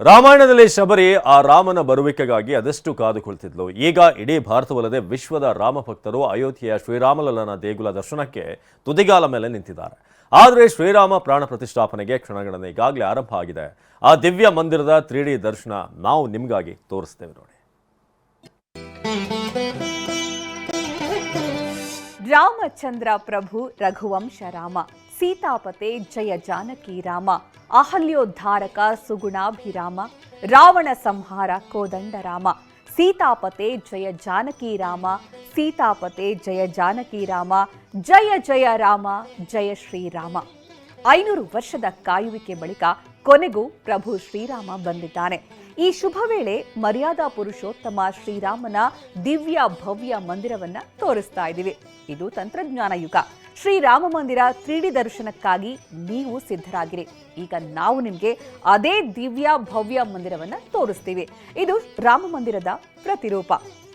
ರಾಮಾಯಣದಲ್ಲಿ ಶಬರಿ ಆ ರಾಮನ ಬರುವಿಕೆಗಾಗಿ ಅದೆಷ್ಟು ಕಾದು ಕುಳಿತಿದ್ಲು ಈಗ ಇಡೀ ಭಾರತವಲ್ಲದೆ ವಿಶ್ವದ ರಾಮ ಭಕ್ತರು ಅಯೋಧ್ಯೆಯ ಶ್ರೀರಾಮಲಲ್ಲನ ದೇಗುಲ ದರ್ಶನಕ್ಕೆ ತುದಿಗಾಲ ಮೇಲೆ ನಿಂತಿದ್ದಾರೆ. ಆದರೆ ಶ್ರೀರಾಮ ಪ್ರಾಣ ಪ್ರತಿಷ್ಠಾಪನೆಗೆ ಕ್ಷಣಗಣನೆ ಈಗಾಗಲೇ ಆರಂಭ ಆಗಿದೆ. ಆ ದಿವ್ಯ ಮಂದಿರದ ತ್ರೀಡಿ ದರ್ಶನ ನಾವು ನಿಮಗಾಗಿ ತೋರಿಸ್ತೇವೆ ನೋಡಿ. ರಾಮಚಂದ್ರ ಪ್ರಭು ರಘುವಂಶ ರಾಮ. ಸೀತಾಪತೆ, ಜಯ ಜಾನಕಿ, ರಾಮ, ಅಹಲ್ಯೋದ್ಧಾರಕ ಸುಗುಣಾಭಿರಾಮ, ರಾವಣ ಸಂಹಾರ ಕೋದಂಡರಾಮ ಸೀತಾಪತೆ, ಜಯ ಜಾನಕಿ ರಾಮ, ಸೀತಾಪತೆ, ಜಯ ಜಾನಕಿ ರಾಮ, ಜಯ ಜಯ ರಾಮ, ಜಯ ಶ್ರೀರಾಮ ಐನೂರು ವರ್ಷದ ಕಾಯುವಿಕೆ ಬಳಿಕ ಕೊನೆಗೂ ಪ್ರಭು ಶ್ರೀರಾಮ ಬಂದಿದ್ದಾನೆ. ಈ ಶುಭ ವೇಳೆ ಮರ್ಯಾದಾ ಪುರುಷೋತ್ತಮ ಶ್ರೀರಾಮನ ದಿವ್ಯ ಭವ್ಯ ಮಂದಿರವನ್ನ ತೋರಿಸ್ತಾ ಇದ್ದೀವಿ. ಇದು ತಂತ್ರಜ್ಞಾನ ಯುಗ. ಶ್ರೀರಾಮ ಮಂದಿರ ತ್ರೀಡಿ ದರ್ಶನಕ್ಕಾಗಿ ನೀವು ಸಿದ್ಧರಾಗಿರಿ. ಈಗ ನಾವು ನಿಮಗೆ ಅದೇ ದಿವ್ಯ ಭವ್ಯ ಮಂದಿರವನ್ನ ತೋರಿಸ್ತೀವಿ. ಇದು ರಾಮ ಮಂದಿರದ ಪ್ರತಿರೂಪ.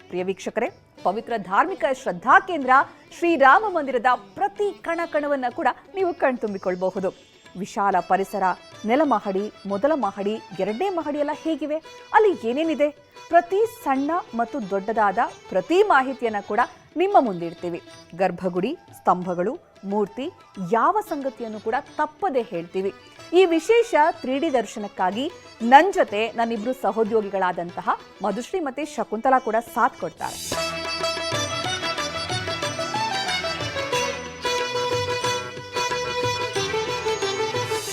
ಪ್ರಿಯ ವೀಕ್ಷಕರೇ, ಪವಿತ್ರ ಧಾರ್ಮಿಕ ಶ್ರದ್ಧಾ ಕೇಂದ್ರ ಶ್ರೀರಾಮ ಮಂದಿರದ ಪ್ರತಿ ಕಣ ಕಣವನ್ನು ಕೂಡ ನೀವು ಕಣ್ತುಂಬಿಕೊಳ್ಬಹುದು. ವಿಶಾಲ ಪರಿಸರ, ನೆಲ ಮಹಡಿ, ಮೊದಲ ಮಹಡಿ ಎರಡನೇ ಮಹಡಿ ಎಲ್ಲ ಹೇಗಿವೆ? ಅಲ್ಲಿ ಏನೇನಿದೆ? ಪ್ರತಿ ಸಣ್ಣ ಮತ್ತು ದೊಡ್ಡದಾದ ಪ್ರತಿ ಮಾಹಿತಿಯನ್ನು ಕೂಡ ನಿಮ್ಮ ಮುಂದಿಡ್ತೀವಿ ಗರ್ಭಗುಡಿ, ಸ್ತಂಭಗಳು, ಮೂರ್ತಿ, ಯಾವ ಸಂಗತಿಯನ್ನು ಕೂಡ ತಪ್ಪದೆ ಹೇಳ್ತೀವಿ. ಈ ವಿಶೇಷ ತ್ರೀ ಡಿ ದರ್ಶನಕ್ಕಾಗಿ ನನ್ನ ಜೊತೆ ನನ್ನಿಬ್ರು ಸಹೋದ್ಯೋಗಿಗಳಾದಂತಹ ಮಧುಶ್ರೀ ಮತ್ತು ಶಕುಂತಲಾ ಕೂಡ ಸಾಥ್ ಕೊಡ್ತಾರೆ.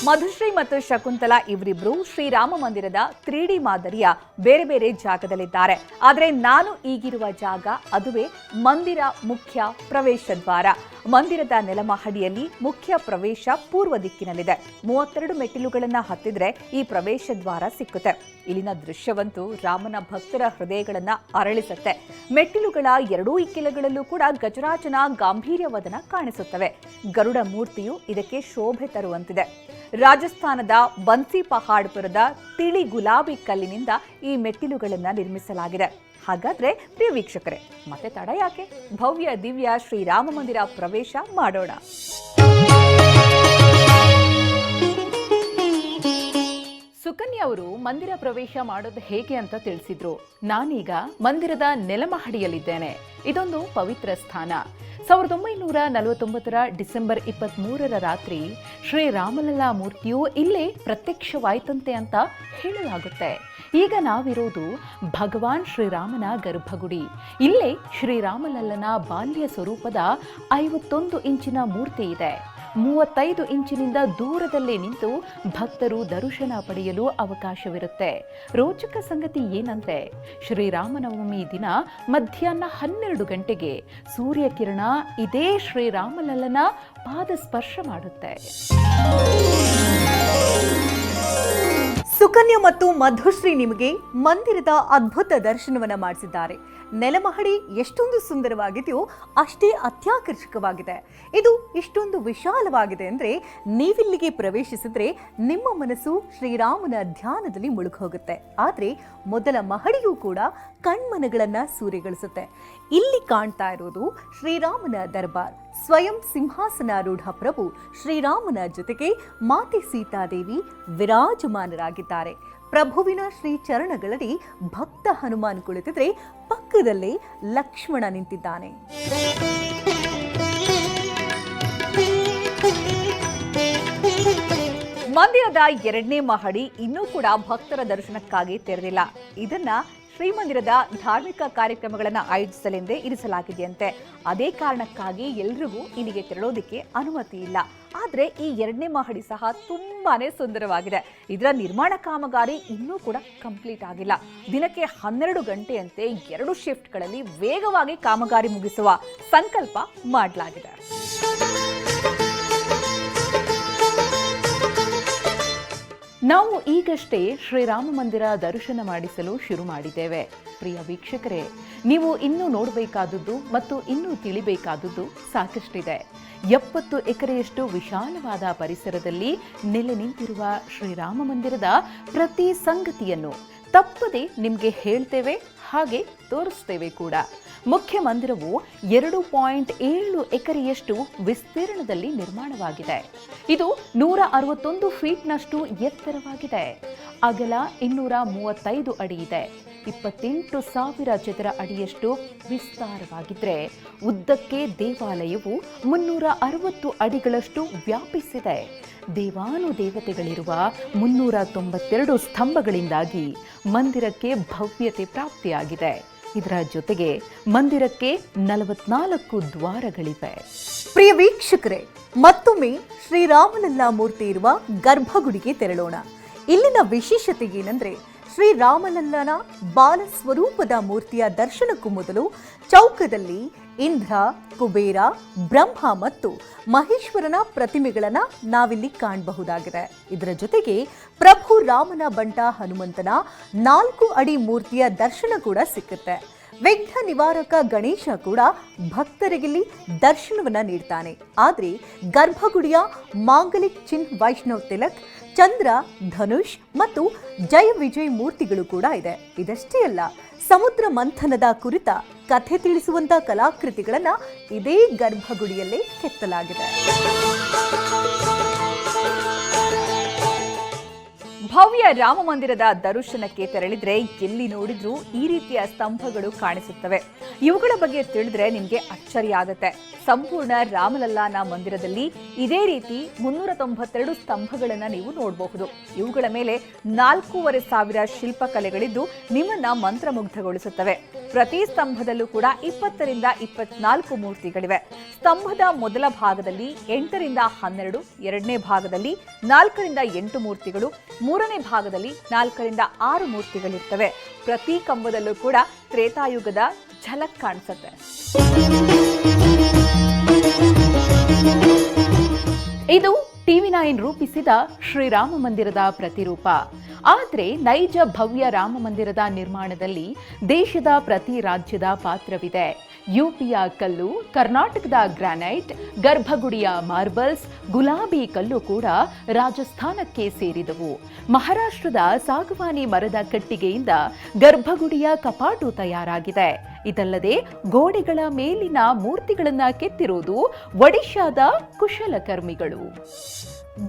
ಮಧುಶ್ರೀ ಮತ್ತು ಶಕುಂತಲಾ ಇವರಿಬ್ರು ಶ್ರೀರಾಮ ಮಂದಿರದ ತ್ರೀ ಡಿ ಮಾದರಿಯ ಬೇರೆ ಬೇರೆ ಜಾಗದಲ್ಲಿದ್ದಾರೆ. ಆದರೆ ನಾನು ಈಗಿರುವ ಜಾಗ ಅದುವೇ ಮಂದಿರ ಮುಖ್ಯ ಪ್ರವೇಶ ದ್ವಾರ ಮಂದಿರದ ನೆಲಮಹಡಿಯಲ್ಲಿ ಮುಖ್ಯ ಪ್ರವೇಶ ಪೂರ್ವ ದಿಕ್ಕಿನಲ್ಲಿದೆ. ಮೂವತ್ತೆರಡು ಮೆಟ್ಟಿಲುಗಳನ್ನ ಹತ್ತಿದ್ರೆ ಈ ಪ್ರವೇಶ ದ್ವಾರ ಸಿಕ್ಕುತ್ತೆ. ಇಲ್ಲಿನ ದೃಶ್ಯವಂತೂ ರಾಮನ ಭಕ್ತರ ಹೃದಯಗಳನ್ನ ಅರಳಿಸುತ್ತೆ. ಮೆಟ್ಟಿಲುಗಳ ಎರಡೂ ಇಕ್ಕೆಲಗಳಲ್ಲೂ ಕೂಡ ಗಜರಾಜನ ಗಾಂಭೀರ್ಯವದನ ಕಾಣಿಸುತ್ತವೆ. ಗರುಡ ಮೂರ್ತಿಯು ಇದಕ್ಕೆ ಶೋಭೆ ತರುವಂತಿದೆ. ರಾಜಸ್ಥಾನದ ಬನ್ಸಿ ಪಹಾಡ್ಪುರದ ತಿಳಿ ಗುಲಾಬಿ ಕಲ್ಲಿನಿಂದ ಈ ಮೆಟ್ಟಿಲುಗಳನ್ನು ನಿರ್ಮಿಸಲಾಗಿದೆ. ಹಾಗಾದ್ರೆ ಪ್ರಿಯ ವೀಕ್ಷಕರೇ, ಮತ್ತೆ ತಡ ಯಾಕೆ? ಭವ್ಯ ದಿವ್ಯ ಶ್ರೀರಾಮ ಮಂದಿರ ಪ್ರವೇಶ ಮಾಡೋಣ. ಸುಕನ್ಯಾ ಅವರು ಮಂದಿರ ಪ್ರವೇಶ ಮಾಡೋದು ಹೇಗೆ ಅಂತ ತಿಳಿಸಿದ್ರು. ನಾನೀಗ ಮಂದಿರದ ನೆಲಮಹಡಿಯಲ್ಲಿದ್ದೇನೆ. ಇದೊಂದು ಪವಿತ್ರ ಸ್ಥಾನ. ಸಾವಿರದ ಒಂಬೈನೂರ ನಲವತ್ತೊಂಬತ್ತರ ಡಿಸೆಂಬರ್ ಇಪ್ಪತ್ತ್ಮೂರರ ರಾತ್ರಿ ಶ್ರೀರಾಮಲಲ್ಲಾ ಮೂರ್ತಿಯು ಇಲ್ಲೇ ಪ್ರತ್ಯಕ್ಷವಾಯಿತಂತೆ ಅಂತ ಹೇಳಲಾಗುತ್ತೆ. ಈಗ ನಾವಿರೋದು ಭಗವಾನ್ ಶ್ರೀರಾಮನ ಗರ್ಭಗುಡಿ. ಇಲ್ಲೇ ಶ್ರೀರಾಮಲಲ್ಲನ ಬಾಲ್ಯ ಸ್ವರೂಪದ ಐವತ್ತೊಂದು ಇಂಚಿನ ಮೂರ್ತಿ ಇದೆ ಮೂವತ್ತೈದು ಇಂಚಿನಿಂದ ದೂರದಲ್ಲೇ ನಿಂತು ಭಕ್ತರು ದರ್ಶನ ಪಡೆಯಲು ಅವಕಾಶವಿರುತ್ತೆ. ರೋಚಕ ಸಂಗತಿ ಏನಂದ್ರೆ, ಶ್ರೀರಾಮನವಮಿ ದಿನ ಮಧ್ಯಾಹ್ನ ಹನ್ನೆರಡು ಗಂಟೆಗೆ ಸೂರ್ಯಕಿರಣ ಇದೇ ಶ್ರೀರಾಮಲಲ್ಲನ ಪಾದ ಸ್ಪರ್ಶ ಮಾಡುತ್ತೆ. ಸುಕನ್ಯಾ ಮತ್ತು ಮಧುಶ್ರೀ ನಿಮಗೆ ಮಂದಿರದ ಅದ್ಭುತ ದರ್ಶನವನ್ನ ಮಾಡಿಸಿದ್ದಾರೆ. ನೆಲಮಹಡಿ ಎಷ್ಟೊಂದು ಸುಂದರವಾಗಿದೆಯೋ ಅಷ್ಟೇ ಅತ್ಯಾಕರ್ಷಕವಾಗಿದೆ. ಇದು ಇಷ್ಟೊಂದು ವಿಶಾಲವಾಗಿದೆ ಅಂದರೆ ನೀವಿಲ್ಲಿಗೆ ಪ್ರವೇಶಿಸಿದ್ರೆ ನಿಮ್ಮ ಮನಸ್ಸು ಶ್ರೀರಾಮನ ಧ್ಯಾನದಲ್ಲಿ ಮುಳುಗೋಗುತ್ತೆ. ಆದ್ರೆ ಮೊದಲ ಮಹಡಿಯೂ ಕೂಡ ಕಣ್ಮನಗಳನ್ನ ಸೂರೆಗೊಳಿಸುತ್ತೆ. ಇಲ್ಲಿ ಕಾಣ್ತಾ ಇರೋದು ಶ್ರೀರಾಮನ ದರ್ಬಾರ್. ಸ್ವಯಂ ಸಿಂಹಾಸನಾರೂಢ ಪ್ರಭು ಶ್ರೀರಾಮನ ಜೊತೆಗೆ ಮಾತೆ ಸೀತಾದೇವಿ ವಿರಾಜಮಾನರಾಗಿದ್ದಾರೆ. ಪ್ರಭುವಿನ ಶ್ರೀ ಚರಣಗಳಲ್ಲಿ ಭಕ್ತ ಹನುಮಾನ್ ಕುಳಿತಿದ್ರೆ ಪಕ್ಕದಲ್ಲೇ ಲಕ್ಷ್ಮಣ ನಿಂತಿದ್ದಾನೆ. ಮಂದಿರದ ಎರಡನೇ ಮಹಡಿ ಇನ್ನೂ ಕೂಡ ಭಕ್ತರ ದರ್ಶನಕ್ಕಾಗಿ ತೆರೆದಿಲ್ಲ. ಇದನ್ನ ಶ್ರೀಮಂದಿರದ ಧಾರ್ಮಿಕ ಕಾರ್ಯಕ್ರಮಗಳನ್ನು ಆಯೋಜಿಸಲೆಂದೇ ಇರಿಸಲಾಗಿದೆಯಂತೆ. ಅದೇ ಕಾರಣಕ್ಕಾಗಿ ಎಲ್ರಿಗೂ ಇಲ್ಲಿಗೆ ತೆರಳೋದಕ್ಕೆ ಅನುಮತಿ ಇಲ್ಲ. ಆದರೆ ಈ ಎರಡನೇ ಮಹಡಿ ಸಹ ತುಂಬಾನೇ ಸುಂದರವಾಗಿದೆ. ಇದರ ನಿರ್ಮಾಣ ಕಾಮಗಾರಿ ಇನ್ನೂ ಕೂಡ ಕಂಪ್ಲೀಟ್ ಆಗಿಲ್ಲ. ದಿನಕ್ಕೆ ಹನ್ನೆರಡು ಗಂಟೆಯಂತೆ ಎರಡು ಶಿಫ್ಟ್ಗಳಲ್ಲಿ ವೇಗವಾಗಿ ಕಾಮಗಾರಿ ಮುಗಿಸುವ ಸಂಕಲ್ಪ ಮಾಡಲಾಗಿದೆ. ನಾವು ಈಗಷ್ಟೇ ಶ್ರೀರಾಮ ಮಂದಿರ ದರ್ಶನ ಮಾಡಿಸಲು ಶುರು ಮಾಡಿದ್ದೇವೆ. ಪ್ರಿಯ ವೀಕ್ಷಕರೇ, ನೀವು ಇನ್ನೂ ನೋಡಬೇಕಾದದ್ದು ಮತ್ತು ಇನ್ನೂ ತಿಳಿಬೇಕಾದದ್ದು ಸಾಕಷ್ಟಿದೆ. ಎಪ್ಪತ್ತು ಎಕರೆಯಷ್ಟು ವಿಶಾಲವಾದ ಪರಿಸರದಲ್ಲಿ ನೆಲೆ ನಿಂತಿರುವ ಶ್ರೀರಾಮ ಮಂದಿರದ ಪ್ರತಿ ಸಂಗತಿಯನ್ನು ತಪ್ಪದೆ ನಿಮಗೆ ಹೇಳ್ತೇವೆ, ಹಾಗೆ ತೋರಿಸ್ತೇವೆ ಕೂಡ. ಮುಖ್ಯ ಮಂದಿರವು ಎರಡು ಪಾಯಿಂಟ್ ಏಳು ಎಕರೆಯಷ್ಟು ವಿಸ್ತೀರ್ಣದಲ್ಲಿ ನಿರ್ಮಾಣವಾಗಿದೆ. ಇದು ನೂರ ಅರವತ್ತೊಂದು ಫೀಟ್ನಷ್ಟು ಎತ್ತರವಾಗಿದೆ. ಅಗಲ ಇನ್ನೂರ ಮೂವತ್ತೈದು ಅಡಿ ಇದೆ. ಇಪ್ಪತ್ತೆಂಟು ಸಾವಿರ ಚದರ ಅಡಿಯಷ್ಟು ವಿಸ್ತಾರವಾಗಿದ್ರೆ ಉದ್ದಕ್ಕೆ ದೇವಾಲಯವು ಮುನ್ನೂರ ಅರವತ್ತು ಅಡಿಗಳಷ್ಟು ವ್ಯಾಪಿಸಿದೆ. ದೇವಾನುದೇವತೆಗಳಿರುವ ಮುನ್ನೂರ ತೊಂಬತ್ತೆರಡು ಸ್ತಂಭಗಳಿಂದಾಗಿ ಮಂದಿರಕ್ಕೆ ಭವ್ಯತೆ ಪ್ರಾಪ್ತಿಯಾಗಿದೆ. ಇದರ ಜೊತೆಗೆ ಮಂದಿರಕ್ಕೆ ನಲವತ್ನಾಲ್ಕು ದ್ವಾರಗಳಿವೆ. ಪ್ರಿಯ ವೀಕ್ಷಕರೇ, ಮತ್ತೊಮ್ಮೆ ಶ್ರೀರಾಮಲಲ್ಲಾ ಮೂರ್ತಿ ಇರುವ ಗರ್ಭಗುಡಿಗೆ ತೆರಳೋಣ. ಇಲ್ಲಿನ ವಿಶೇಷತೆ ಏನಂದ್ರೆ ಶ್ರೀರಾಮಲಲ್ಲನ ಬಾಲ ಸ್ವರೂಪದ ಮೂರ್ತಿಯ ದರ್ಶನಕ್ಕೂ ಮೊದಲು ಚೌಕದಲ್ಲಿ ಇಂದ್ರ, ಕುಬೇರ, ಬ್ರಹ್ಮ ಮತ್ತು ಮಹೇಶ್ವರನ ಪ್ರತಿಮೆಗಳನ್ನು ನಾವಿಲ್ಲಿ ಕಾಣಬಹುದಾಗಿದೆ. ಇದರ ಜೊತೆಗೆ ಪ್ರಭು ರಾಮನ ಬಂಟ ಹನುಮಂತನ ನಾಲ್ಕು ಅಡಿ ಮೂರ್ತಿಯ ದರ್ಶನ ಕೂಡ ಸಿಕ್ಕುತ್ತೆ. ವಿಘ್ನ ನಿವಾರಕ ಗಣೇಶ ಕೂಡ ಭಕ್ತರಿಗಿಲ್ಲಿ ದರ್ಶನವನ್ನ ನೀಡ್ತಾನೆ. ಆದರೆ ಗರ್ಭಗುಡಿಯ ಮಾಂಗಲಿಕ್ ಚಿನ್ ವೈಷ್ಣವ್ ತಿಲಕ್ ಚಂದ್ರ, ಧನುಷ್ ಮತ್ತು ಜಯ ವಿಜಯ್ ಮೂರ್ತಿಗಳು ಕೂಡ ಇದೆ. ಇದಷ್ಟೇ ಅಲ್ಲ, ಸಮುದ್ರ ಮಂಥನದ ಕುರಿತ ಕಥೆ ತಿಳಿಸುವಂತ ಕಲಾಕೃತಿಗಳನ್ನ ಇದೇ ಗರ್ಭಗುಡಿಯಲ್ಲಿ ಕೆತ್ತಲಾಗಿದೆ. ಭವ್ಯ ರಾಮ ಮಂದಿರದ ದರ್ಶನಕ್ಕೆ ತೆರಳಿದ್ರೆ ಎಲ್ಲಿ ನೋಡಿದ್ರೂ ಈ ರೀತಿಯ ಸ್ತಂಭಗಳು ಕಾಣಿಸುತ್ತವೆ. ಇವುಗಳ ಬಗ್ಗೆ ತಿಳಿದ್ರೆ ನಿಮ್ಗೆ ಅಚ್ಚರಿ ಆಗುತ್ತೆ. ಸಂಪೂರ್ಣ ರಾಮಲಲ್ಲಾನ ಮಂದಿರದಲ್ಲಿ ಇದೇ ರೀತಿ ಮುನ್ನೂರ ತೊಂಬತ್ತೆರಡು ಸ್ತಂಭಗಳನ್ನ ನೀವು ನೋಡಬಹುದು. ಇವುಗಳ ಮೇಲೆ ನಾಲ್ಕೂವರೆ ಸಾವಿರ ಶಿಲ್ಪಕಲೆಗಳಿದ್ದು ನಿಮ್ಮನ್ನ ಮಂತ್ರಮುಗ್ಧಗೊಳಿಸುತ್ತವೆ. ಪ್ರತಿ ಸ್ತಂಭದಲ್ಲೂ ಕೂಡ ಇಪ್ಪತ್ತರಿಂದ ಇಪ್ಪತ್ನಾಲ್ಕು ಮೂರ್ತಿಗಳಿವೆ. ಸ್ತಂಭದ ಮೊದಲ ಭಾಗದಲ್ಲಿ ಎಂಟರಿಂದ ಹನ್ನೆರಡು, ಎರಡನೇ ಭಾಗದಲ್ಲಿ ನಾಲ್ಕರಿಂದ ಎಂಟು ಮೂರ್ತಿಗಳು ಮೂರನೇ ಭಾಗದಲ್ಲಿ ನಾಲ್ಕರಿಂದ ಆರು ಮೂರ್ತಿಗಳಿರ್ತವೆ. ಪ್ರತಿ ಕಂಬದಲ್ಲೂ ಕೂಡ ತ್ರೇತಾಯುಗದ ಝಲಕ್ ಕಾಣಿಸುತ್ತೆ. ಇದು ಟಿವಿ ನೈನ್ ರೂಪಿಸಿದ ಶ್ರೀರಾಮ ಮಂದಿರದ ಪ್ರತಿರೂಪ. ಆದರೆ ನೈಜ ಭವ್ಯ ರಾಮ ಮಂದಿರದ ನಿರ್ಮಾಣದಲ್ಲಿ ದೇಶದ ಪ್ರತಿ ರಾಜ್ಯದ ಪಾತ್ರವಿದೆ. ಯುಪಿಯ ಕಲ್ಲು, ಕರ್ನಾಟಕದ ಗ್ರಾನೈಟ್, ಗರ್ಭಗುಡಿಯ ಮಾರ್ಬಲ್ಸ್, ಗುಲಾಬಿ ಕಲ್ಲು ಕೂಡ ರಾಜಸ್ಥಾನಕ್ಕೆ ಸೇರಿದವು. ಮಹಾರಾಷ್ಟ್ರದ ಸಾಗವಾನಿ ಮರದ ಕಟ್ಟಿಗೆಯಿಂದ ಗರ್ಭಗುಡಿಯ ಕಪಾಟು ತಯಾರಾಗಿದೆ. ಇದಲ್ಲದೆ ಗೋಡೆಗಳ ಮೇಲಿನ ಮೂರ್ತಿಗಳನ್ನು ಕೆತ್ತಿರುವುದು ಒಡಿಶಾದ ಕುಶಲಕರ್ಮಿಗಳು.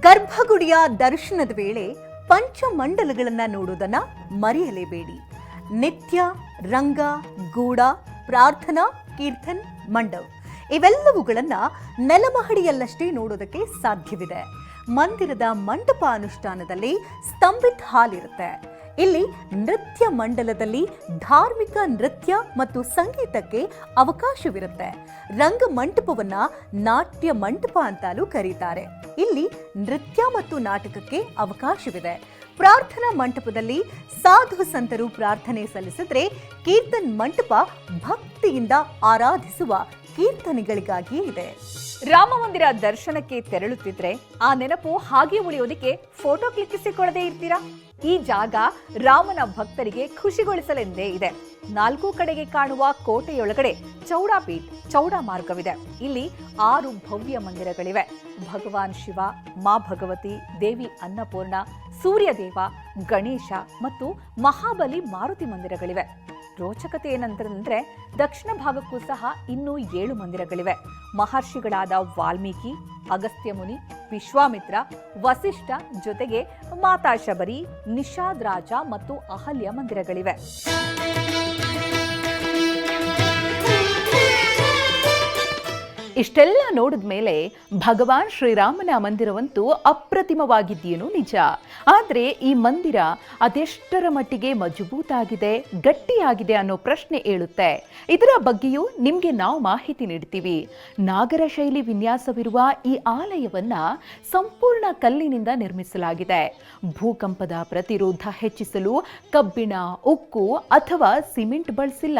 ಗರ್ಭಗುಡಿಯ ದರ್ಶನದ ವೇಳೆ ಪಂಚಮಂಡಲಗಳನ್ನು ನೋಡೋದನ್ನ ಮರೆಯಲೇಬೇಡಿ. ನಿತ್ಯ, ರಂಗ ಗೂಢ ಪ್ರಾರ್ಥನಾ ಕೀರ್ತನ್, ಮಂಡವ್. ಇವೆಲ್ಲವುಗಳನ್ನು ನೆಲಮಹಡಿಯಲ್ಲಷ್ಟೇ ನೋಡೋದಕ್ಕೆ ಸಾಧ್ಯವಿದೆ. ಮಂದಿರದ ಮಂಟಪ ಅನುಷ್ಠಾನದಲ್ಲಿ ಸ್ತಂಭಿತ್ ಹಾಲ್ ಇರುತ್ತೆ. ಇಲ್ಲಿ ನೃತ್ಯ ಮಂಡಲದಲ್ಲಿ ಧಾರ್ಮಿಕ ನೃತ್ಯ ಮತ್ತು ಸಂಗೀತಕ್ಕೆ ಅವಕಾಶವಿರುತ್ತೆ. ರಂಗ ಮಂಟಪವನ್ನ ನಾಟ್ಯ ಮಂಟಪ ಅಂತಲೂ ಕರೀತಾರೆ. ಇಲ್ಲಿ ನೃತ್ಯ ಮತ್ತು ನಾಟಕಕ್ಕೆ ಅವಕಾಶವಿದೆ. ಪ್ರಾರ್ಥನಾ ಮಂಟಪದಲ್ಲಿ ಸಾಧು ಸಂತರು ಪ್ರಾರ್ಥನೆ ಸಲ್ಲಿಸಿದ್ರೆ ಕೀರ್ತನ್ ಮಂಟಪ ಭಕ್ತಿಯಿಂದ ಆರಾಧಿಸುವ ಕೀರ್ತನೆಗಳಿಗಾಗಿ ಇದೆ. ರಾಮ ಮಂದಿರ ದರ್ಶನಕ್ಕೆ ತೆರಳುತ್ತಿದ್ರೆ ಆ ನೆನಪು ಹಾಗೆ ಉಳಿಯೋದಕ್ಕೆ ಫೋಟೋ ಕ್ಲಿಕ್ಕಿಸಿಕೊಳ್ಳದೆ ಇರ್ತೀರಾ? ಈ ಜಾಗ ರಾಮನ ಭಕ್ತರಿಗೆ ಖುಷಿಗೊಳಿಸಲೆಂದೇ ಇದೆ. ನಾಲ್ಕು ಕಡೆಗೆ ಕಾಣುವ ಕೋಟೆಯೊಳಗಡೆ ಚೌಡಾಪೀಠ್ ಚೌಡಾ ಮಾರ್ಗವಿದೆ ಇಲ್ಲಿ ಆರು ಭವ್ಯ ಮಂದಿರಗಳಿವೆ. ಭಗವಾನ್ ಶಿವ, ಮಾ ಭಗವತಿ, ದೇವಿ ಅನ್ನಪೂರ್ಣ, ಸೂರ್ಯದೇವ, ಗಣೇಶ ಮತ್ತು ಮಹಾಬಲಿ ಮಾರುತಿ ಮಂದಿರಗಳಿವೆ. ರೋಚಕತೆ ಏನಂತಂದ್ರೆ, ದಕ್ಷಿಣ ಭಾಗಕ್ಕೂ ಸಹ ಇನ್ನೂ ಏಳು ಮಂದಿರಗಳಿವೆ. ಮಹರ್ಷಿಗಳಾದ ವಾಲ್ಮೀಕಿ, ಅಗಸ್ತ್ಯ ಮುನಿ, ವಿಶ್ವಾಮಿತ್ರ, ವಸಿಷ್ಠ ಜೊತೆಗೆ ಮಾತಾ ಶಬರಿ ನಿಷಾದ್ ರಾಜ ಮತ್ತು ಅಹಲ್ಯ ಮಂದಿರಗಳಿವೆ. ಇಷ್ಟೆಲ್ಲ ನೋಡಿದ ಮೇಲೆ ಭಗವಾನ್ ಶ್ರೀರಾಮನ ಮಂದಿರವಂತೂ ಅಪ್ರತಿಮವಾಗಿದ್ದೇನು ನಿಜ. ಆದರೆ ಈ ಮಂದಿರ ಅದೆಷ್ಟರ ಮಟ್ಟಿಗೆ ಮಜಬೂತಾಗಿದೆ, ಗಟ್ಟಿಯಾಗಿದೆ ಅನ್ನೋ ಪ್ರಶ್ನೆ ಏಳುತ್ತೆ. ಇದರ ಬಗ್ಗೆಯೂ ನಿಮಗೆ ನಾವು ಮಾಹಿತಿ ನೀಡ್ತೀವಿ. ನಾಗರ ಶೈಲಿ ವಿನ್ಯಾಸವಿರುವ ಈ ಆಲಯವನ್ನ ಸಂಪೂರ್ಣ ಕಲ್ಲಿನಿಂದ ನಿರ್ಮಿಸಲಾಗಿದೆ. ಭೂಕಂಪದ ಪ್ರತಿರೋಧ ಹೆಚ್ಚಿಸಲು ಕಬ್ಬಿಣ, ಉಕ್ಕು ಅಥವಾ ಸಿಮೆಂಟ್ ಬಳಸಿಲ್ಲ.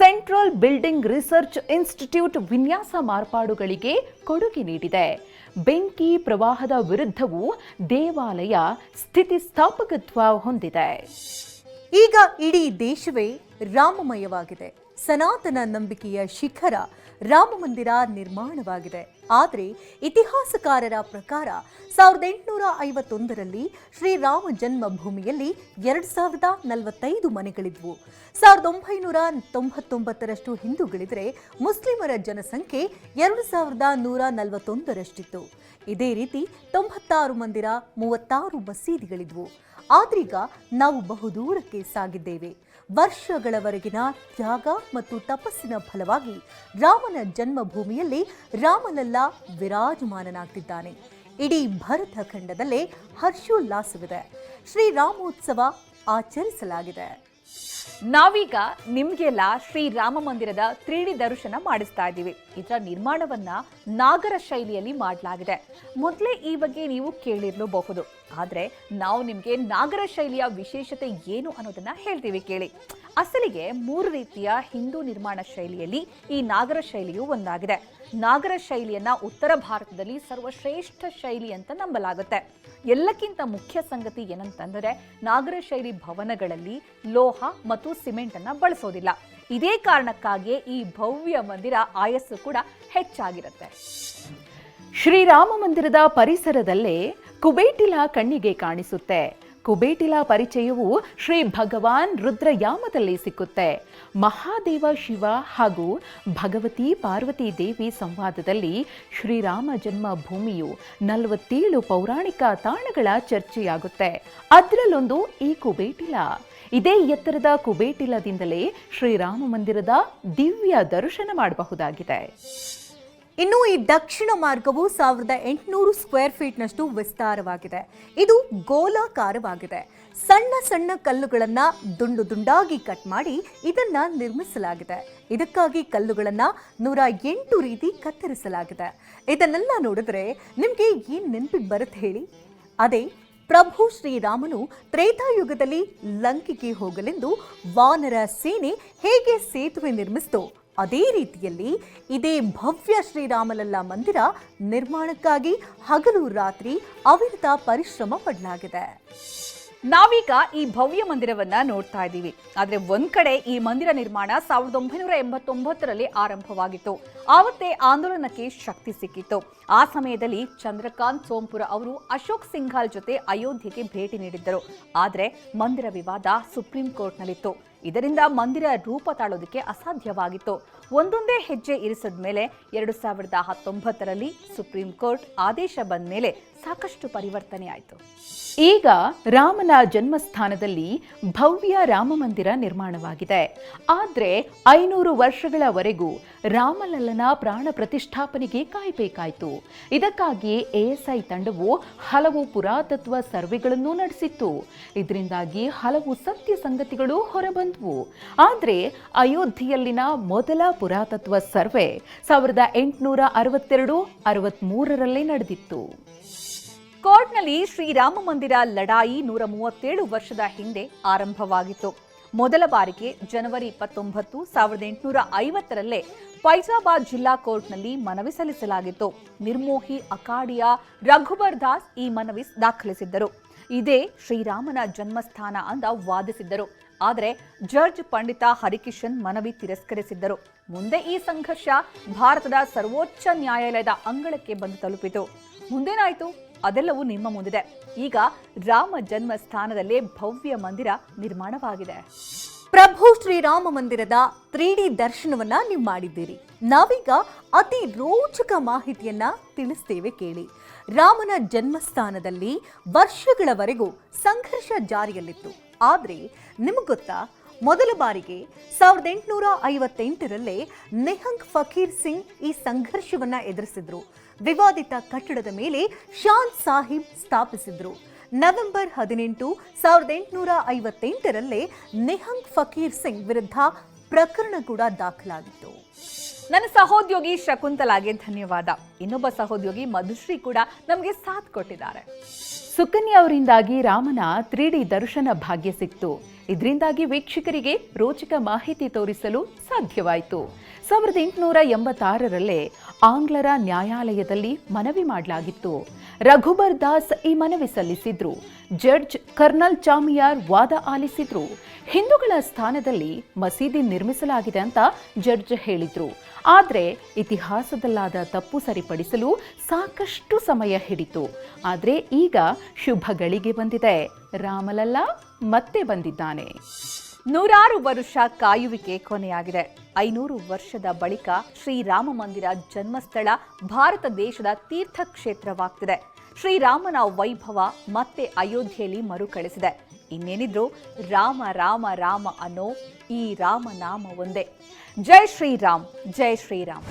ಸೆಂಟ್ರಲ್ ಬಿಲ್ಡಿಂಗ್ ರಿಸರ್ಚ್ ಇನ್ಸ್ಟಿಟ್ಯೂಟ್ ವಿನ್ಯಾಸ ಮಾರ್ಪಾಡುಗಳಿಗೆ ಕೊಡುಗೆ ನೀಡಿದೆ. ಬೆಂಕಿ ಪ್ರವಾಹದ ವಿರುದ್ಧವೂ ದೇವಾಲಯ ಸ್ಥಿತಿಸ್ಥಾಪಕತ್ವ ಹೊಂದಿದೆ. ಈಗ ಇಡೀ ದೇಶವೇ ರಾಮಮಯವಾಗಿದೆ. ಸನಾತನ ನಂಬಿಕೆಯ ಶಿಖರ ರಾಮ ಮಂದಿರ ನಿರ್ಮಾಣವಾಗಿದೆ. ಆದರೆ ಇತಿಹಾಸಕಾರರ ಪ್ರಕಾರ ಸಾವಿರದ ಎಂಟುನೂರ ಐವತ್ತೊಂದರಲ್ಲಿ ಶ್ರೀರಾಮ ಜನ್ಮಭೂಮಿಯಲ್ಲಿ ಎರಡು ಸಾವಿರದ ನಲವತ್ತೈದು ಮನೆಗಳಿದ್ವು. ಸಾವಿರದ ಒಂಬೈನೂರ ತೊಂಬತ್ತೊಂಬತ್ತರಷ್ಟು ಹಿಂದೂಗಳಿದ್ರೆ ಮುಸ್ಲಿಮರ ಜನಸಂಖ್ಯೆ ಎರಡು ಸಾವಿರದ ನೂರ ನಲವತ್ತೊಂದರಷ್ಟಿತ್ತು. ಇದೇ ರೀತಿ ತೊಂಬತ್ತಾರು ಮಂದಿರ ಮೂವತ್ತಾರು ಮಸೀದಿಗಳಿದ್ವು. ಆದ್ರೀಗ ನಾವು ಬಹುದೂರಕ್ಕೆ ಸಾಗಿದ್ದೇವೆ. ವರ್ಷಗಳವರೆಗಿನ ತ್ಯಾಗ ಮತ್ತು ತಪಸ್ಸಿನ ಫಲವಾಗಿ ರಾಮನ ಜನ್ಮಭೂಮಿಯಲ್ಲಿ ರಾಮಲಲ್ಲ ವಿರಾಜಮಾನನಾಗ್ತಿದ್ದಾನೆ. ಇಡೀ ಭರತ ಖಂಡದಲ್ಲೇ ಹರ್ಷೋಲ್ಲಾಸವಿದೆ. ಶ್ರೀರಾಮೋತ್ಸವ ಆಚರಿಸಲಾಗಿದೆ. ನಾವೀಗ ನಿಮ್ಗೆಲ್ಲ ಶ್ರೀರಾಮ ಮಂದಿರದ ತ್ರೀಡಿ ದರ್ಶನ ಮಾಡಿಸ್ತಾ ಇದ್ದೀವಿ. ಇದರ ನಿರ್ಮಾಣವನ್ನ ನಾಗರ ಶೈಲಿಯಲ್ಲಿ ಮಾಡಲಾಗಿದೆ. ಮೊದಲೇ ಈ ಬಗ್ಗೆ ನೀವು ಕೇಳಿರ್ಲೂಬಹುದು. ಆದ್ರೆ ನಾವು ನಿಮಗೆ ನಾಗರ ಶೈಲಿಯ ವಿಶೇಷತೆ ಏನು ಅನ್ನೋದನ್ನ ಹೇಳ್ತೀವಿ ಕೇಳಿ. ಅಸಲಿಗೆ ಮೂರು ರೀತಿಯ ಹಿಂದೂ ನಿರ್ಮಾಣ ಶೈಲಿಯಲ್ಲಿ ಈ ನಾಗರ ಶೈಲಿಯು ಒಂದಾಗಿದೆ. ನಾಗರ ಶೈಲಿಯನ್ನ ಉತ್ತರ ಭಾರತದಲ್ಲಿ ಸರ್ವಶ್ರೇಷ್ಠ ಶೈಲಿ ಅಂತ ನಂಬಲಾಗುತ್ತೆ. ಎಲ್ಲಕ್ಕಿಂತ ಮುಖ್ಯ ಸಂಗತಿ ಏನಂತಂದರೆ ನಾಗರ ಶೈಲಿ ಭವನಗಳಲ್ಲಿ ಲೋಹ ಮತ್ತು ಸಿಮೆಂಟ್ ಅನ್ನ ಬಳಸೋದಿಲ್ಲ. ಇದೇ ಕಾರಣಕ್ಕಾಗಿಯೇ ಈ ಭವ್ಯ ಮಂದಿರ ಆಯಸ್ಸು ಕೂಡ ಹೆಚ್ಚಾಗಿರುತ್ತೆ. ಶ್ರೀರಾಮ ಮಂದಿರದ ಪರಿಸರದಲ್ಲೇ ಕುಬೇಟಿಲ ಕಣ್ಣಿಗೆ ಕಾಣಿಸುತ್ತೆ. ಕುಬೇಟಿಲ ಪರಿಚಯವು ಶ್ರೀ ಭಗವಾನ್ ರುದ್ರಯಾಮದಲ್ಲಿ ಸಿಕ್ಕುತ್ತೆ. ಮಹಾದೇವ ಶಿವ ಹಾಗೂ ಭಗವತಿ ಪಾರ್ವತಿ ದೇವಿ ಸಂವಾದದಲ್ಲಿ ಶ್ರೀರಾಮ ಜನ್ಮ ಭೂಮಿಯು ನಲವತ್ತೇಳು ಪೌರಾಣಿಕ ತಾಣಗಳ ಚರ್ಚೆಯಾಗುತ್ತೆ. ಅದರಲ್ಲೊಂದು ಈ ಕುಬೇಟಿಲ. ಇದೇ ಎತ್ತರದ ಕುಬೇಟಿಲದಿಂದಲೇ ಶ್ರೀರಾಮ ಮಂದಿರದ ದಿವ್ಯ ದರ್ಶನ ಮಾಡಬಹುದಾಗಿದೆ. ಇನ್ನು ಈ ದಕ್ಷಿಣ ಮಾರ್ಗವು ಸಾವಿರದ ಎಂಟುನೂರು ಸ್ಕ್ವೇರ್ ಫೀಟ್ನಷ್ಟು ವಿಸ್ತಾರವಾಗಿದೆ. ಇದು ಗೋಲಾಕಾರವಾಗಿದೆ. ಸಣ್ಣ ಸಣ್ಣ ಕಲ್ಲುಗಳನ್ನು ದುಂಡು ದುಂಡಾಗಿ ಕಟ್ ಮಾಡಿ ಇದನ್ನ ನಿರ್ಮಿಸಲಾಗಿದೆ. ಇದಕ್ಕಾಗಿ ಕಲ್ಲುಗಳನ್ನು ನೂರ ಎಂಟು ರೀತಿ ಕತ್ತರಿಸಲಾಗಿದೆ. ಇದನ್ನೆಲ್ಲ ನೋಡಿದ್ರೆ ನಿಮಗೆ ಏನು ನೆನಪಿಗೆ ಬರುತ್ತೆ ಹೇಳಿ? ಅದೇ, ಪ್ರಭು ಶ್ರೀರಾಮನು ತ್ರೇತಾಯುಗದಲ್ಲಿ ಲಂಕೆಗೆ ಹೋಗಲೆಂದು ವಾನರ ಸೇನೆ ಹೇಗೆ ಸೇತುವೆ ನಿರ್ಮಿಸಿತೋ ಅದೇ ರೀತಿಯಲ್ಲಿ ಇದೇ ಭವ್ಯ ಶ್ರೀರಾಮಲಲ್ಲಾ ಮಂದಿರ ನಿರ್ಮಾಣಕ್ಕಾಗಿ ಹಗಲು ರಾತ್ರಿ ಅವಿರತ ಪರಿಶ್ರಮ ಪಡಲಾಗಿದೆ. ನಾವೀಗ ಈ ಭವ್ಯ ಮಂದಿರವನ್ನ ನೋಡ್ತಾ ಇದ್ದೀವಿ. ಆದ್ರೆ ಒಂದ್ ಕಡೆ ಈ ಮಂದಿರ ನಿರ್ಮಾಣ ಸಾವಿರದ ಒಂಬೈನೂರ ಎಂಬತ್ತೊಂಬತ್ತರಲ್ಲಿ ಆರಂಭವಾಗಿತ್ತು. ಆವತ್ತೇ ಆಂದೋಲನಕ್ಕೆ ಶಕ್ತಿ ಸಿಕ್ಕಿತ್ತು. ಆ ಸಮಯದಲ್ಲಿ ಚಂದ್ರಕಾಂತ್ ಸೋಂಪುರ ಅವರು ಅಶೋಕ್ ಸಿಂಘಾಲ್ ಜೊತೆ ಅಯೋಧ್ಯೆಗೆ ಭೇಟಿ ನೀಡಿದ್ದರು. ಆದ್ರೆ ಮಂದಿರ ವಿವಾದ ಸುಪ್ರೀಂ ಕೋರ್ಟ್ನಲ್ಲಿತ್ತು. ಇದರಿಂದ ಮಂದಿರ ರೂಪ ತಾಳೋದಕ್ಕೆ ಅಸಾಧ್ಯವಾಗಿತ್ತು. ಒಂದೊಂದೇ ಹೆಜ್ಜೆ ಇರಿಸಿದ ಮೇಲೆ ಎರಡು ಸಾವಿರದ ಹತ್ತೊಂಬತ್ತರಲ್ಲಿ ಸುಪ್ರೀಂ ಕೋರ್ಟ್ ಆದೇಶ ಬಂದ ಮೇಲೆ ಸಾಕಷ್ಟು ಪರಿವರ್ತನೆ ಆಯಿತು. ಈಗ ರಾಮನ ಜನ್ಮಸ್ಥಾನದಲ್ಲಿ ಭವ್ಯ ರಾಮ ಮಂದಿರ ನಿರ್ಮಾಣವಾಗಿದೆ. ಆದರೆ ಐನೂರು ವರ್ಷಗಳವರೆಗೂ ರಾಮಲಲ್ಲನ ಪ್ರಾಣ ಪ್ರತಿಷ್ಠಾಪನೆಗೆ ಕಾಯಬೇಕಾಯಿತು. ಇದಕ್ಕಾಗಿ ಎಎಸ್ಐ ತಂಡವು ಹಲವು ಪುರಾತತ್ವ ಸರ್ವೆಗಳನ್ನು ನಡೆಸಿತ್ತು. ಇದರಿಂದಾಗಿ ಹಲವು ಸತ್ಯ ಸಂಗತಿಗಳು ಹೊರಬಂದವು. ಆದರೆ ಅಯೋಧ್ಯೆಯಲ್ಲಿನ ಮೊದಲ ಪುರಾತತ್ವ ಸರ್ವೆ ಸಾವಿರದ ಎಂಟುನೂರ ಅರವತ್ತೆರಡು, ಅರವತ್ಮೂರರಲ್ಲೇ ನಡೆದಿತ್ತು. ಕೋರ್ಟ್ನಲ್ಲಿ ಶ್ರೀರಾಮ ಮಂದಿರ ಲಡಾಯಿ ನೂರ ಮೂವತ್ತೇಳು ವರ್ಷದ ಹಿಂದೆ ಆರಂಭವಾಗಿತ್ತು. ಮೊದಲ ಬಾರಿಗೆ ಜನವರಿ ಇಪ್ಪತ್ತೊಂಬತ್ತು, ಸಾವಿರದ ಎಂಟುನೂರ ಐವತ್ತರಲ್ಲೇ ಫೈಜಾಬಾದ್ ಜಿಲ್ಲಾ ಕೋರ್ಟ್ನಲ್ಲಿ ಮನವಿ ಸಲ್ಲಿಸಲಾಗಿತ್ತು. ನಿರ್ಮೋಹಿ ಅಕಾಡಿಯ ರಘುಬರ್ ದಾಸ್ ಈ ಮನವಿ ದಾಖಲಿಸಿದ್ದರು. ಇದೇ ಶ್ರೀರಾಮನ ಜನ್ಮಸ್ಥಾನ ಅಂತ ವಾದಿಸಿದ್ದರು. ಆದರೆ ಜಡ್ಜ್ ಪಂಡಿತ ಹರಿಕಿಶನ್ ಮನವಿ ತಿರಸ್ಕರಿಸಿದ್ದರು. ಮುಂದೆ ಈ ಸಂಘರ್ಷ ಭಾರತದ ಸರ್ವೋಚ್ಚ ನ್ಯಾಯಾಲಯದ ಅಂಗಳಕ್ಕೆ ಬಂದು ತಲುಪಿತು. ಮುಂದೇನಾಯಿತು? ಅದೆಲ್ಲವೂ ನಿಮ್ಮ ಮುಂದಿದೆ. ಈಗ ರಾಮ ಜನ್ಮ ಸ್ಥಾನದಲ್ಲೇ ಭವ್ಯ ಮಂದಿರ ನಿರ್ಮಾಣವಾಗಿದೆ. ಪ್ರಭು ಶ್ರೀರಾಮ ಮಂದಿರದ ತ್ರೀ ಡಿ ದರ್ಶನವನ್ನ ನೀವು ಮಾಡಿದ್ದೀರಿ. ನಾವೀಗ ಅತಿ ರೋಚಕ ಮಾಹಿತಿಯನ್ನ ತಿಳಿಸ್ತೇವೆ ಕೇಳಿ. ರಾಮನ ಜನ್ಮಸ್ಥಾನದಲ್ಲಿ ವರ್ಷಗಳವರೆಗೂ ಸಂಘರ್ಷ ಜಾರಿಯಲ್ಲಿತ್ತು. ಆದ್ರೆ ನಿಮಗೆ ಗೊತ್ತಾ? ಮೊದಲ ಬಾರಿಗೆ ಸಾವಿರದ ಎಂಟುನೂರ ಐವತ್ತೆಂಟರಲ್ಲೇ ನೆಹಂಗ್ ಫಕೀರ್ ಸಿಂಗ್ ಈ ಸಂಘರ್ಷವನ್ನ ಎದುರಿಸಿದ್ರು. ವಿವಾದಿತ ಕಟ್ಟಡದ ಮೇಲೆ ಶಾನ್ ಸಾಹಿಬ್ ಸ್ಥಾಪಿಸಿದ್ರು. ನವೆಂಬರ್ ಹದಿನೆಂಟು ಸಾವಿರದ ಎಂಟುನೂರ ಐವತ್ತೆಂಟರಲ್ಲೇ ನೆಹಂಗ್ ಫಕೀರ್ ಸಿಂಗ್ ವಿರುದ್ಧ ಪ್ರಕರಣ ಕೂಡ ದಾಖಲಾಗಿತ್ತು. ನನ್ನ ಸಹೋದ್ಯೋಗಿ ಶಕುಂತಲಾಗೆ ಧನ್ಯವಾದ. ಇನ್ನೊಬ್ಬ ಸಹೋದ್ಯೋಗಿ ಮಧುಶ್ರೀ ಕೂಡ ನಮಗೆ ಸಾಥ್ ಕೊಟ್ಟಿದ್ದಾರೆ. ಸುಕನ್ಯಾ ಅವರಿಂದಾಗಿ ರಾಮನ ತ್ರೀ ಡಿ ದರ್ಶನ ಭಾಗ್ಯ ಸಿಕ್ತು. ಇದರಿಂದಾಗಿ ವೀಕ್ಷಕರಿಗೆ ರೋಚಕ ಮಾಹಿತಿ ತೋರಿಸಲು ಸಾಧ್ಯವಾಯಿತು. ಸಾವಿರದ ಎಂಟುನೂರ ಎಂಬತ್ತಾರರಲ್ಲೇ ಆಂಗ್ಲರ ನ್ಯಾಯಾಲಯದಲ್ಲಿ ಮನವಿ ಮಾಡಲಾಗಿತ್ತು. ರಘುಬರ್ ದಾಸ್ ಈ ಮನವಿ ಸಲ್ಲಿಸಿದ್ರು. ಜಡ್ಜ್ ಕರ್ನಲ್ ಚಾಮಿಯಾರ್ ವಾದ ಆಲಿಸಿದ್ರು. ಹಿಂದೂಗಳ ಸ್ಥಾನದಲ್ಲಿ ಮಸೀದಿ ನಿರ್ಮಿಸಲಾಗಿದೆ ಅಂತ ಜಡ್ಜ್ ಹೇಳಿದ್ರು. ಆದ್ರೆ ಇತಿಹಾಸದಲ್ಲಾದ ತಪ್ಪು ಸರಿಪಡಿಸಲು ಸಾಕಷ್ಟು ಸಮಯ ಹಿಡಿತು. ಆದ್ರೆ ಈಗ ಶುಭ ಗಳಿಗೆ ಬಂದಿದೆ. ರಾಮಲಲ್ಲ ಮತ್ತೆ ಬಂದಿದ್ದಾನೆ. ನೂರಾರು ವರುಷ ಕಾಯುವಿಕೆ ಕೊನೆಯಾಗಿದೆ. ಐನೂರು ವರ್ಷದ ಬಳಿಕ ಶ್ರೀರಾಮ ಮಂದಿರ ಜನ್ಮಸ್ಥಳ ಭಾರತ ದೇಶದ ತೀರ್ಥಕ್ಷೇತ್ರವಾಗ್ತಿದೆ. ಶ್ರೀರಾಮನ ವೈಭವ ಮತ್ತೆ ಅಯೋಧ್ಯೆಯಲ್ಲಿ ಮರುಕಳಿಸಿದೆ. ಇನ್ನೇನಿದ್ರು ರಾಮ ರಾಮ ರಾಮ ಅನ್ನೋ ಈ ರಾಮನಾಮ ಒಂದೇ. ಜೈ ಶ್ರೀರಾಮ್ ಜೈ ಶ್ರೀರಾಮ್.